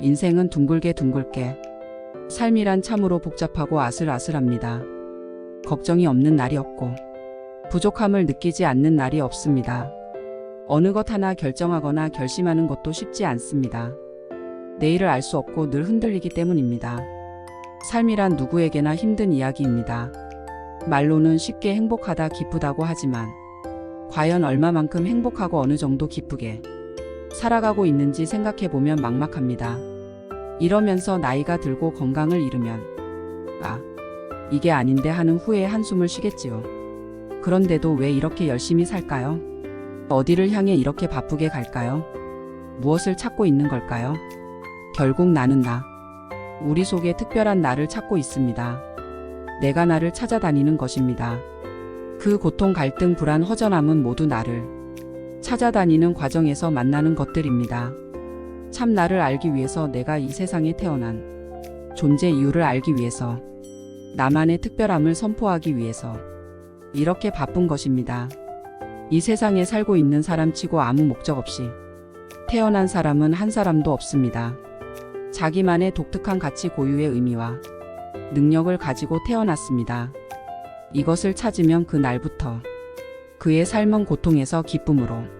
인생은 둥글게 둥글게. 삶이란 참으로 복잡하고 아슬아슬합니다. 걱정이 없는 날이 없고, 부족함을 느끼지 않는 날이 없습니다. 어느 것 하나 결정하거나 결심하는 것도 쉽지 않습니다. 내일을 알 수 없고 늘 흔들리기 때문입니다. 삶이란 누구에게나 힘든 이야기입니다. 말로는 쉽게 행복하다 기쁘다고 하지만, 과연 얼마만큼 행복하고 어느 정도 기쁘게 살아가고 있는지 생각해 보면 막막합니다. 이러면서 나이가 들고 건강을 잃으면, 아, 이게 아닌데 하는 후에 한숨을 쉬겠지요. 그런데도 왜 이렇게 열심히 살까요? 어디를 향해 이렇게 바쁘게 갈까요? 무엇을 찾고 있는 걸까요? 결국 나는 나. 우리 속에 특별한 나를 찾고 있습니다. 내가 나를 찾아다니는 것입니다. 그 고통, 갈등, 불안, 허전함은 모두 나를 찾아다니는 과정에서 만나는 것들입니다. 참 나를 알기 위해서 내가 이 세상에 태어난 존재 이유를 알기 위해서 나만의 특별함을 선포하기 위해서 이렇게 바쁜 것입니다. 이 세상에 살고 있는 사람 치고 아무 목적 없이 태어난 사람은 한 사람도 없습니다. 자기만의 독특한 가치 고유의 의미와 능력을 가지고 태어났습니다. 이것을 찾으면 그 날부터 그의 삶은 고통에서 기쁨으로,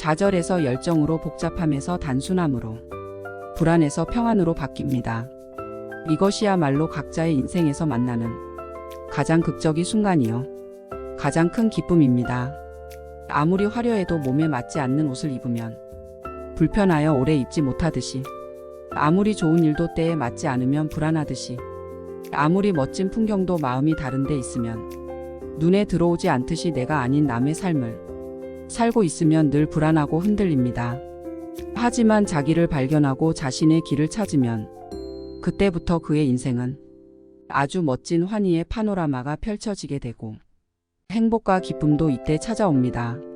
좌절에서 열정으로 복잡함에서 단순함으로, 불안에서 평안으로 바뀝니다. 이것이야말로 각자의 인생에서 만나는 가장 극적인 순간이요. 가장 큰 기쁨입니다. 아무리 화려해도 몸에 맞지 않는 옷을 입으면 불편하여 오래 입지 못하듯이 아무리 좋은 일도 때에 맞지 않으면 불안하듯이 아무리 멋진 풍경도 마음이 다른 데 있으면 눈에 들어오지 않듯이 내가 아닌 남의 삶을 살고 있으면 늘 불안하고 흔들립니다. 하지만 자기를 발견하고 자신의 길을 찾으면 그때부터 그의 인생은 아주 멋진 환희의 파노라마가 펼쳐지게 되고 행복과 기쁨도 이때 찾아옵니다.